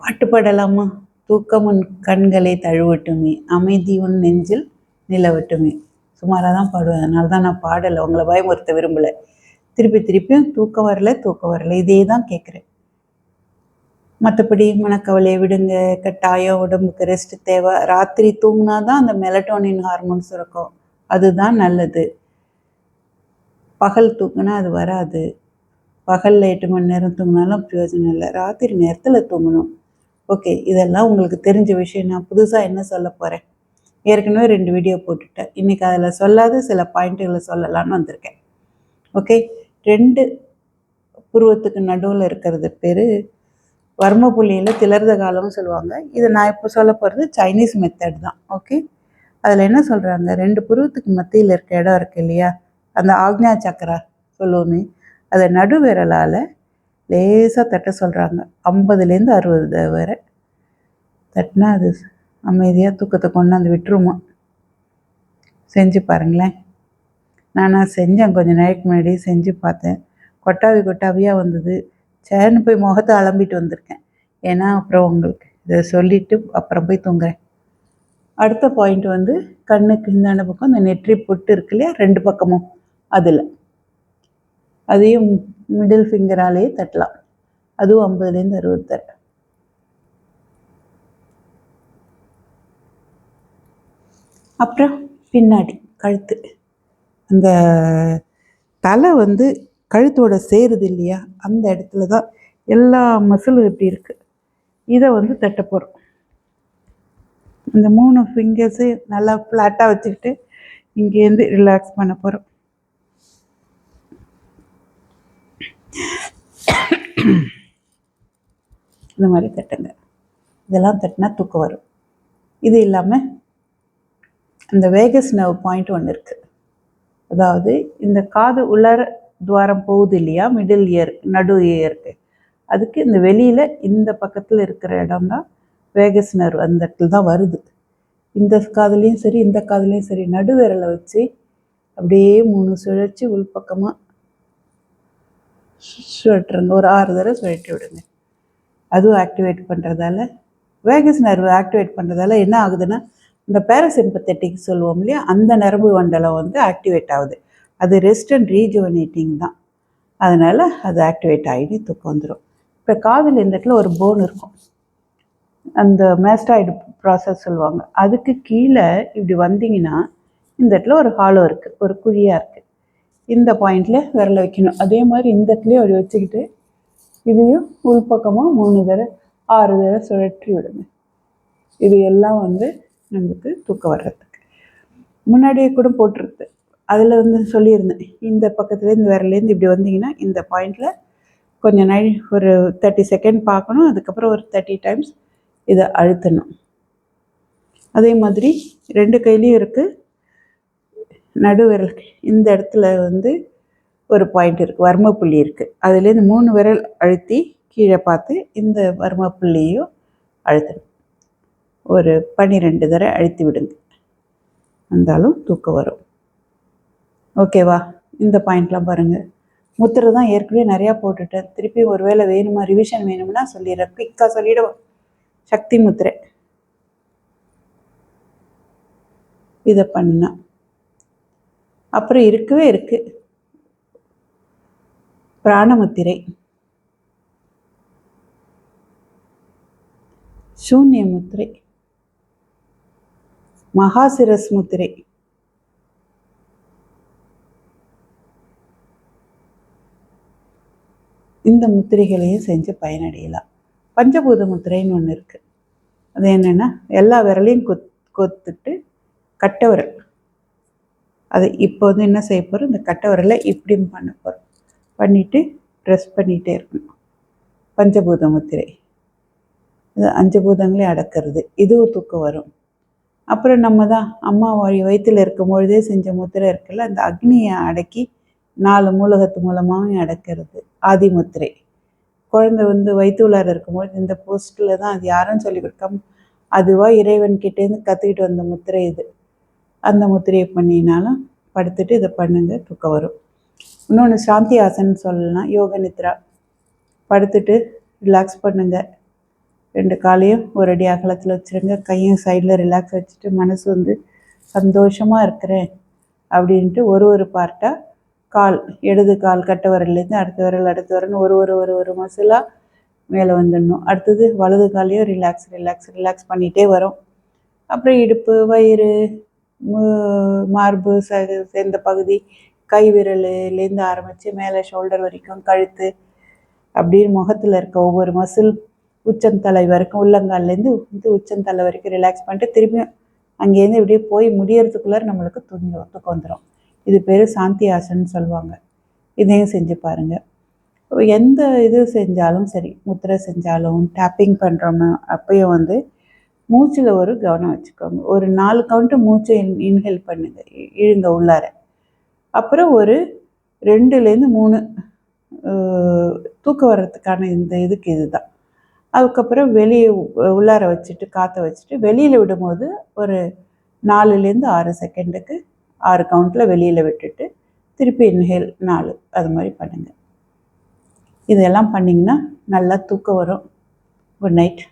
பாட்டு பாடலாமா தூக்கம் உன் கண்களை தழுவட்டுமே. அமைதி உன் நெஞ்சில் நிலவட்டுமே. சுமாராக தான் பாடுவேன். அதனால தான் நான் பாடலை. உங்களை பயமுறுத்த விரும்பலை. திருப்பி திருப்பியும் தூக்கம் வரல தூக்கம் வரல. இதே தான் கேட்குறேன் மற்றபடி மனக்கவலையை விடுங்க. கட்டாயம் உடம்புக்கு ரெஸ்ட் தேவை. ராத்திரி தூங்கினா தான் அந்த மெலட்டோனின் ஹார்மோன் சுரக்கும். அதுதான் நல்லது. பகல் தூங்கினா அது வராது. பகலில் எட்டு மணி நேரம் தூங்கினாலும் பிரயோஜனம் இல்லை. ராத்திரி நேரத்தில் தூங்கணும். ஓகே இதெல்லாம் உங்களுக்கு தெரிஞ்ச விஷயம். நான் புதுசாக என்ன சொல்ல போகிறேன் ஏற்கனவே ரெண்டு வீடியோ போட்டுட்டேன். இன்றைக்கி அதில் சொல்லாத சில பாயிண்ட்டுகளை சொல்லலான்னு வந்திருக்கேன். ஓகே ரெண்டு புருவத்துக்கு நடுவில் இருக்கிறது பேர் வர்ம புள்ளியில் திலர்த காலம்னு சொல்லுவாங்க. இதை நான் இப்போ சொல்ல போகிறது சைனீஸ் மெத்தட் தான். ஓகே அதில் என்ன சொல்கிறாங்க ரெண்டு புருவத்துக்கு மத்தியில் இருக்க இடம் இருக்கு இல்லையா? அந்த ஆக்ஞா சக்கரா சொல்லுவோமே அதை நடு விரலால் லேசாக தட்ட சொல்கிறாங்க ஐம்பதுலேருந்து அறுபது வரை தட்டினா அது அமைதியாக தூக்கத்தை கொண்டாந்து விட்டுருமா? செஞ்சு பாருங்களேன். நானாக செஞ்சேன். கொஞ்சம் நாளைக்கு முன்னாடி செஞ்சு பார்த்தேன். கொட்டாவி கொட்டாவியாக வந்தது. சேர்னு போய் முகத்தை அலம்பிட்டு வந்திருக்கேன். ஏன்னா அப்புறம் உங்களுக்கு இதை சொல்லிவிட்டு அப்புறம் போய் தூங்குறேன். அடுத்த பாயிண்ட் வந்து கண்ணுக்கு இந்தான பக்கம் இந்த நெற்றி பொட்டு இருக்கு இல்லையா? ரெண்டு பக்கமும் அதில். அதையும் மிடில் ஃபிங்கராலேயே தட்டலாம். அதுவும் ஐம்பதுலேருந்து அறுபத்தரை அப்புறம் பின்னாடி கழுத்து. அந்த தலை வந்து கழுத்தோட சேருது இல்லையா? அந்த இடத்துல தான் எல்லா மசிலும் இப்படி இருக்குது இதை வந்து தட்ட போகிறோம் இந்த மூணு ஃபிங்கர்ஸையும் நல்லா ஃப்ளாட்டாக வச்சுக்கிட்டு இங்கேருந்து ரிலாக்ஸ் பண்ண போகிறோம் இந்த மாதிரி தட்டுங்க. இதெல்லாம் தட்டினா தூக்கம் வரும். இது இல்லாமல் அந்த வேகஸ் நர்வ் பாயிண்ட் ஒன்று இருக்குது அதாவது இந்த காது உள்ளார துவாரம் போகுது இல்லையா? மிடில் இயர் நடு இயருக்கு அதுக்கு இந்த வெளியில் இந்த பக்கத்தில் இருக்கிற இடம் தான் வேகஸ் நர்வ். அந்த இடத்துல தான் வருது. இந்த காதுலேயும் சரி இந்த காதுலேயும் சரி நடு விரலை வச்சு அப்படியே மூணு சுழற்சி உள்பக்கமாக சுழட்டுருங்க ஒரு ஆறு தடவை சுழட்டி விடுங்க. அதுவும் ஆக்டிவேட் பண்ணுறதால வேகஸ் நர்வு ஆக்டிவேட் பண்ணுறதால என்ன ஆகுதுன்னா இந்த பேராசிம்பத்தட்டிக் சொல்லுவோம் இல்லையா அந்த நரம்பு மண்டலம் வந்து ஆக்டிவேட் ஆகுது. அது ரெஸ்ட் அண்ட் ரீஜுவனேட்டிங் தான். அதனால் அது ஆக்டிவேட் ஆகிட்டு தூக்கம் வந்துடும் இப்போ காதில் இந்த இடத்துல ஒரு போன் இருக்கும். அந்த மேஸ்டாய்டு ப்ராசஸ் சொல்லுவாங்க. அதுக்கு கீழே இப்படி வந்தீங்கன்னா இந்த இடத்துல ஒரு ஹாலோ இருக்குது ஒரு குழியாக இருக்குது இந்த பாயிண்டில் விரல வைக்கணும். அதே மாதிரி இந்த இடத்துலையும் அப்படி வச்சுக்கிட்டு இதையும் உள்பக்கமாக மூணு தடவை ஆறு தடவை சுழற்றி விடுங்க. இது எல்லாம் வந்து நமக்கு தூக்கம் வர்றதுக்கு. முன்னாடியே கூட போட்டிருக்கு. அதில் வந்து சொல்லியிருந்தேன். இந்த பக்கத்துலேருந்து விரலேருந்து இப்படி வந்தீங்கன்னா இந்த பாயிண்டில் கொஞ்சம் நாள் ஒரு தேர்ட்டி செகண்ட் பார்க்கணும். அதுக்கப்புறம் ஒரு தேர்ட்டி டைம்ஸ் இதை அழுத்தணும். அதே மாதிரி ரெண்டு கையிலையும் இருக்குது நடு விரல் இந்த இடத்துல வந்து ஒரு பாயிண்ட் இருக்குது வர்ம புள்ளி இருக்குது அதுலேருந்து மூணு விரல் அழுத்தி கீழே பார்த்து இந்த வர்ம புள்ளியும் அழுத்தணும். ஒரு பன்னிரெண்டு தடவை அழுத்தி விடுங்க. வந்தாலும் தூக்கம் வரும். ஓகேவா இந்த பாயிண்ட்லாம் பாருங்கள் முத்திரை தான் ஏற்கனவே நிறையா போட்டுட்டேன். திருப்பி ஒரு வேளை வேணுமா? ரிவிஷன் வேணும்னா சொல்லிடுறேன். குயிக்காக சொல்லிவிடுவோம் சக்தி முத்திரை. இதை பண்ணால் அப்புறம் இருக்கவே இருக்கு. பிராணமுத்திரை. சூன்ய முத்திரை மகாசிரஸ் முத்திரை. இந்த முத்திரைகளையும் செஞ்சு பயனடையலாம். பஞ்சபூத முத்திரைன்னு ஒன்று இருக்குது அது என்னென்னா எல்லா விரலையும் கொத் கொத்துட்டு கட்டை விரல். அது இப்போ வந்து என்ன செய்ய போகிறோம் இந்த கட்டை விரலை இப்படியும் பண்ண போகிறோம் பண்ணிவிட்டு ப்ரெஸ் பண்ணிகிட்டே இருக்கணும். பஞ்சபூத முத்திரை. இது அஞ்சு பூதங்களையும் அடக்கிறது. இதுவும் தூக்கம் வரும். அப்புறம் நம்ம தான் அம்மா வாழி வயிற்றில் இருக்கும் பொழுதே செஞ்ச முத்திரை இருக்குல்ல அந்த அக்னியை அடக்கி நாலு மூலகத்து மூலமாகவும் அடக்கிறது. ஆதி முத்திரை. குழந்தை வந்து வயிற்றுள்ளார் இருக்கும்போது இந்த போஸ்ட்டில் தான் அது யாரும் சொல்லி கொடுக்காம அதுவாக இறைவன்கிட்டேருந்து கற்றுக்கிட்டு வந்த முத்திரை இது. அந்த முத்திரையை பண்ணினாலும் படுத்துட்டு இதை பண்ணுங்க தூக்கம் வரும். இன்னொன்று சாந்தி ஆசன் சொல்லலாம் யோக நித்ரா. படுத்துட்டு ரிலாக்ஸ் பண்ணுங்க. ரெண்டு காலையும் ஒரு அடி அகலத்தில் வச்சுருங்க. கையும் சைடில் ரிலாக்ஸ் வச்சுட்டு மனசு வந்து சந்தோஷமாக இருக்கிறேன் அப்படின்ட்டு ஒரு ஒரு பார்ட்டாக கால் இடது கால் கட்ட வரலேருந்து அடுத்த வரல் அடுத்த வரல்னு ஒரு ஒரு ஒரு ஒரு மசிலாக மேலே வந்துடணும். அடுத்தது வலது காலையும் ரிலாக்ஸ் ரிலாக்ஸ் ரிலாக்ஸ் பண்ணிகிட்டே வரும். அப்புறம் இடுப்பு வயிறு மார்பு ச சேர்ந்த பகுதி கை விரலுலேருந்து ஆரம்பித்து மேலே ஷோல்டர் வரைக்கும் கழுத்து அப்படியே முகத்தில் இருக்க ஒவ்வொரு மசில் உச்சந்தலை வரைக்கும் உள்ளங்கால்லேருந்து வந்து உச்சந்தலை வரைக்கும் ரிலாக்ஸ் பண்ணிட்டு திரும்பியும் அங்கேருந்து இப்படியே போய் முடியறதுக்குள்ளே நம்மளுக்கு தூங்கி தூக்கம் வந்துடும் இது பேர் சாந்தி ஆசன்னு சொல்லுவாங்க. இதையும் செஞ்சு பாருங்கள் எந்த இது செஞ்சாலும் சரி முத்திரை செஞ்சாலும் டேப்பிங் பண்ணுறோம்னா அப்பயும் வந்து மூச்சில் ஒரு கவனம் வச்சுக்கோங்க. ஒரு நாலு கவுண்ட்டு மூச்சை இன் இன்ஹேல் பண்ணுங்க. இ- இழுங்க உள்ளார. அப்புறம் ஒரு ரெண்டுலேருந்து மூணு தூக்கம் வர்றதுக்கான இந்த இதுக்கு இதுதான். அதுக்கப்புறம் வெளியே உள்ளார வச்சுட்டு காற்றை வச்சுட்டு வெளியில் விடும்போது ஒரு நாலுலேருந்து ஆறு செகண்டுக்கு ஆறு கவுண்டில் வெளியில் விட்டுட்டு திருப்பி இன்ஹேல் நாலு அது மாதிரி பண்ணுங்கள் இதெல்லாம் பண்ணிங்கன்னா நல்லா தூக்கம் வரும். Good night.